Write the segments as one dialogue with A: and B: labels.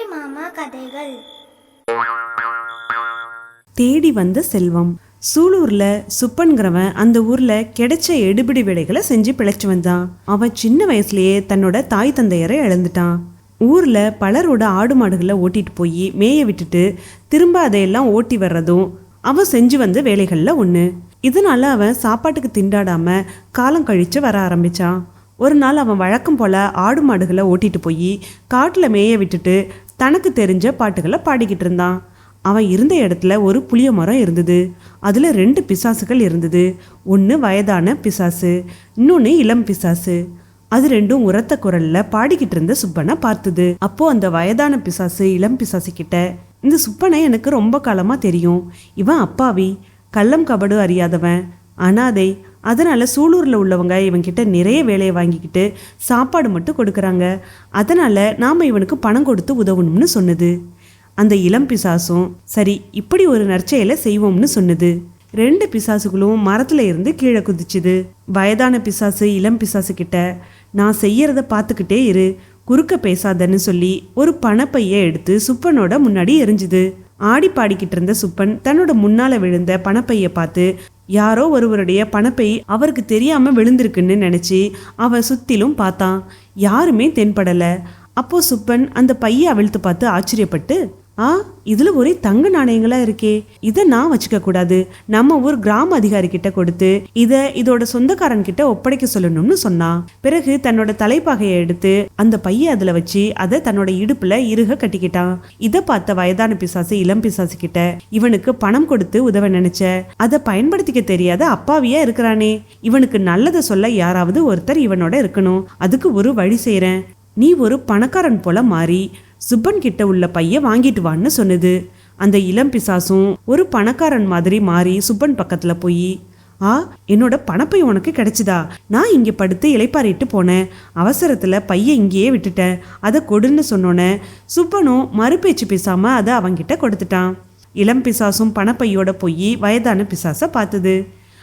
A: புள்ளி மாமா கதைகள்.
B: தேடி வந்த செல்வம். சூலூர்ல சுப்பன்கிறவன் அந்த ஊர்ல கிடைச்ச எடுபிடி வேலைகளை செஞ்சு பிழைச்சு வந்தான். அவன் சின்ன வயசுலயே தன்னோட தாய் தந்தையரை இழந்துட்டான். ஊர்ல பலரோட ஆடு மாடுகளை ஓட்டிட்டு போய் மேய விட்டுட்டு திரும்ப அதையெல்லாம் ஓட்டி வர்றதும் அவன் செஞ்சு வந்த வேலைகள்ல ஒண்ணு. இதனால அவன் சாப்பாட்டுக்கு திண்டாடாம காலம் கழிச்சு வர ஆரம்பிச்சான். ஒரு நாள் அவன் வழக்கம் போல ஆடு மாடுகளை ஓட்டிட்டு போய் காட்டுல மேய விட்டுட்டு தனக்கு தெரிஞ்ச பாட்டுகளை பாடிக்கிட்டு இருந்தான். அவன் இருந்த இடத்துல ஒரு புளிய மரம் இருந்தது. அதில் ரெண்டு பிசாசுகள் இருந்தது. ஒன்று வயதான பிசாசு இன்னொன்று இளம் பிசாசு. அது ரெண்டும் உரத்த குரல்ல பாடிக்கிட்டு இருந்த சுப்பனை பார்த்தது. அப்போ அந்த வயதான பிசாசு இளம் பிசாசு கிட்ட இந்த சுப்பனை எனக்கு ரொம்ப காலமா தெரியும். இவன் அப்பாவி. கள்ளம் கபடு அறியாதவன். அனாதை. அதனால் சூலூரில் உள்ளவங்க இவன்கிட்ட நிறைய வேலையை வாங்கிக்கிட்டு சாப்பாடு மட்டும் கொடுக்குறாங்க. அதனால் நாம் இவனுக்கு பணம் கொடுத்து உதவணும்னு சொன்னது. அந்த இளம் பிசாசும் சரி இப்படி ஒரு நற்செயலை செய்வோம்னு சொன்னது. ரெண்டு பிசாசுகளும் மரத்தில் இருந்து கீழே குதிச்சுது. வயதான பிசாசு இளம் பிசாசு கிட்ட நான் செய்யறத பார்த்துக்கிட்டே இரு. குறுக்க பேசாதன்னு சொல்லி ஒரு பணப்பையை எடுத்து சுப்பனோட முன்னாடி எரிஞ்சுது. ஆடி பாடிக்கிட்டு இருந்த சுப்பன் தன்னோட முன்னால விழுந்த பணப்பையை பார்த்து யாரோ ஒருவருடைய பணப்பை அவருக்கு தெரியாம விழுந்திருக்குன்னு நினைச்சு அவன் சுத்திலும் பார்த்தான் யாருமே தென்படல. அப்போ சுப்பன் அந்த பைய அவிழ்த்து பார்த்து ஆச்சரியப்பட்டு ஆ இதுல ஒரே தங்க நாணயங்களா இருக்கே. இத நான் வச்சுக்க கூடாது. நம்ம ஊர் கிராம அதிகாரி கிட்ட கொடுத்து இத இதோட சொந்தக்காரன் கிட்ட ஒப்படைக்க சொல்லணும்னு சொன்னான் பிறகு தன்னோட தலைப்பாகையை எடுத்து அந்த பைய அதுல வச்சு அதை தன்னோட இடுப்புல இருக கட்டிக்கிட்டான். இத பார்த்த வயதான பிசாசு இளம் பிசாசு கிட்ட இவனுக்கு பணம் கொடுத்து உதவ நினைச்ச அதை பயன்படுத்திக்க தெரியாத அப்பாவியா இருக்கிறானே. இவனுக்கு நல்லதை சொல்ல யாராவது ஒருத்தர் இவனோட இருக்கணும். அதுக்கு ஒரு வழி செய்யறேன் நீ ஒரு பணக்காரன் போல மாறி சுப்பன் கிட்ட உள்ள பைய வாங்கிட்டு வான்னு சொன்னது. அந்த இளம் பிசாசும் ஒரு பணக்காரன் மாதிரி மாறி சுப்பன் பக்கத்துல போய் ஆ என்னோட பணப்பை உனக்கு கிடைச்சிதா? நான் இங்கே படுத்து இளைப்பாறிட்டு போனேன். அவசரத்தில் பையன் இங்கேயே விட்டுட்டேன் அதை கொடுன்னு சொன்னோன்னே சுப்பனும் மறுபேச்சு பேசாமல் அதை அவன்கிட்ட கொடுத்துட்டான். இளம் பிசாசும் பணப்பையோட போய் வயதான பிசாசை பார்த்தது.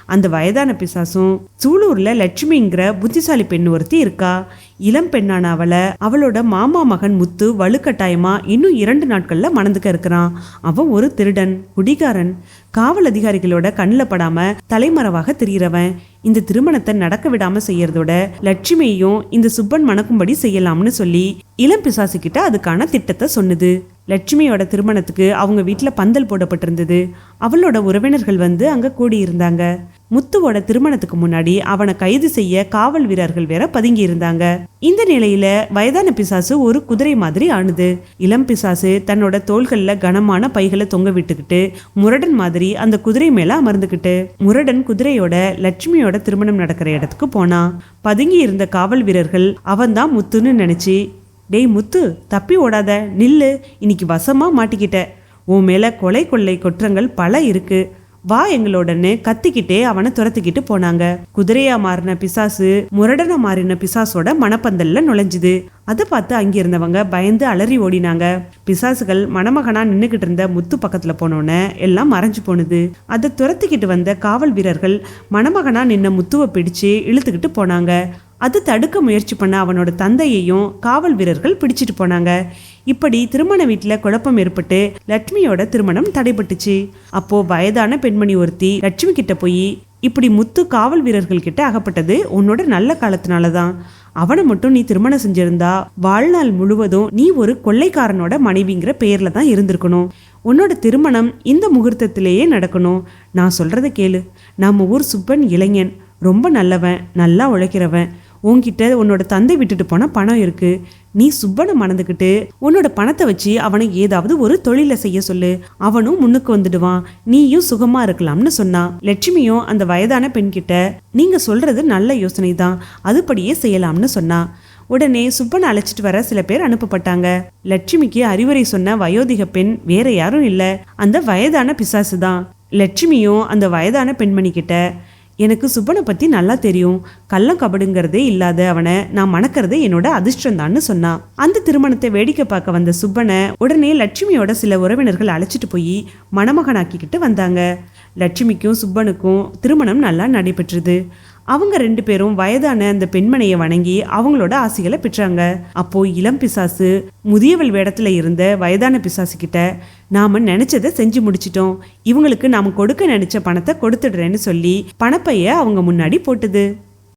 B: அந்த வயதான பிசாசும் சூலூர்ல லட்சுமிங்கிற புத்திசாலி பெண் ஒருத்தி இருக்கா. இளம் பெண்ணான அவளை அவளோட மாமா மகன் முத்து வலுக்கட்டாயமா இன்னும் இரண்டு நாட்கள்ல மணந்துக்க இருக்கிறான். அவன் ஒரு திருடன் குடிகாரன். காவல் அதிகாரிகளோட கண்ணில் படாம தலைமறைவாக திரியறவன். இந்த திருமணத்தை நடக்க விடாம செய்யறதோட லட்சுமியையும் இந்த சுப்பன் மணக்கும்படி செய்யலாம்னு சொல்லி இளம் பிசாசு கிட்ட அதுக்கான திட்டத்தை சொன்னது. லட்சுமியோட திருமணத்துக்கு அவங்க வீட்டில் பந்தல் போடப்பட்டிருந்தது. அவளோட உறவினர்கள் வந்து அங்கே கூடியிருந்தாங்க. முத்துவோட திருமணத்துக்கு முன்னாடி அவனை கைது செய்ய காவல் வீரர்கள் வேற பதுங்கி இருந்தாங்க இந்த நிலையில வயதான பிசாசு ஒரு குதிரை மாதிரி ஆணுது. இளம் பிசாசு தன்னோட தோள்கள்ல கனமான பைகளை தொங்க விட்டுக்கிட்டு முரடன் மாதிரி அந்த குதிரை மேல அமர்ந்துக்கிட்டு முரடன் குதிரையோட லட்சுமியோட திருமணம் நடக்கிற இடத்துக்கு போனான் பதுங்கி இருந்த காவல் வீரர்கள் அவன்தான் முத்துன்னு நினைச்சு டேய் முத்து தப்பி ஓடாத நில்லு. இன்னைக்கு வசமாக மாட்டிக்கிட்ட. உன் மேலே கொலை கொள்ளை குற்றங்கள் பல இருக்கு. வா எங்களோடன்னு கத்திக்கிட்டே அவனை துரத்துக்கிட்டு போனாங்க. குதிரையா மாறின பிசாசு முரடனா மாறின பிசாசோட மணப்பந்தல்ல நுழைஞ்சுது. அதை பார்த்து அங்கிருந்தவங்க பயந்து அலறி ஓடினாங்க. பிசாசுகள் மணமகனா நின்றுக்கிட்டு இருந்த முத்து பக்கத்துல போனோன்னே எல்லாம் மறைஞ்சு போனது. அதை துரத்திக்கிட்டு வந்த காவல் வீரர்கள் மணமகனா நின்ன முத்துவை பிடிச்சு இழுத்துக்கிட்டு போனாங்க. அது தடுக்க முயற்சி பண்ண அவனோட தந்தையையும் காவல் வீரர்கள் பிடிச்சிட்டு போனாங்க. இப்படி திருமண வீட்டில் குழப்பம் ஏற்பட்டு லட்சுமியோட திருமணம் தடைபட்டுச்சு. அப்போ வயதான பெண்மணி ஒருத்தி லட்சுமி கிட்ட போய் இப்படி முத்து காவல் வீரர்கள் கிட்ட அகப்பட்டது உன்னோட நல்ல காலத்தினால தான். அவனை மட்டும் நீ திருமணம் செஞ்சிருந்தா வாழ்நாள் முழுவதும் நீ ஒரு கொள்ளைக்காரனோட மனைவிங்கிற பெயர்ல தான் இருந்திருக்கணும். உன்னோட திருமணம் இந்த முகூர்த்தத்திலேயே நடக்கணும். நான் சொல்றதை கேளு. நம்ம ஊர் சுப்பன் இளைஞன். ரொம்ப நல்லவன் நல்லா உழைக்கிறவன். உன்கிட்ட உன்னோட தந்தை விட்டுட்டு போன பணம் இருக்கு. நீ சுப்பனை மணந்துக்கிட்டு உன்னோட பணத்தை வச்சு அவனை ஏதாவது ஒரு தொழிலை செய்ய சொல்லு. அவனும் முன்னுக்கு வந்துடுவான். நீயும் சுகமா இருக்கலாம்னு சொன்னான் லட்சுமியும் அந்த வயதான பெண்கிட்ட நீங்க சொல்றது நல்ல யோசனை தான் அதுபடியே செய்யலாம்னு சொன்னான் உடனே சுப்பனை அழைச்சிட்டு வர சில பேர் அனுப்பப்பட்டாங்க. லட்சுமிக்கு அறிவுரை சொன்ன வயோதிக பெண் வேற யாரும் இல்ல. அந்த வயதான பிசாசு தான் லட்சுமியும் அந்த வயதான பெண்மணி கிட்ட எனக்கு சுப்பனை பற்றி நல்லா தெரியும். கள்ளம் கபடுங்கிறதே இல்லாத அவனை நான் மணக்கிறது என்னோட அதிர்ஷ்டம் சொன்னான் அந்த திருமணத்தை வேடிக்கை பார்க்க வந்த சுப்பனை உடனே லட்சுமியோட சில உறவினர்கள் அழைச்சிட்டு போய் மணமகனாக்கிக்கிட்டு வந்தாங்க. லட்சுமிக்கும் சுப்பனுக்கும் திருமணம் நல்லா நடைபெற்றது. அவங்க ரெண்டு பேரும் வயதான அந்த பெண்மணியை வணங்கி அவங்களோட ஆசைகளை பெற்றாங்க. அப்போ இளம் பிசாசு முதியவள் வேடத்துல இருந்த வயதான பிசாசு கிட்ட நாம நினைச்சதை செஞ்சு முடிச்சிட்டோம். இவங்களுக்கு நாம கொடுக்க நினைச்ச பணத்தை கொடுத்துடுறேன்னு சொல்லி பணப்பைய அவங்க முன்னாடி போட்டுது.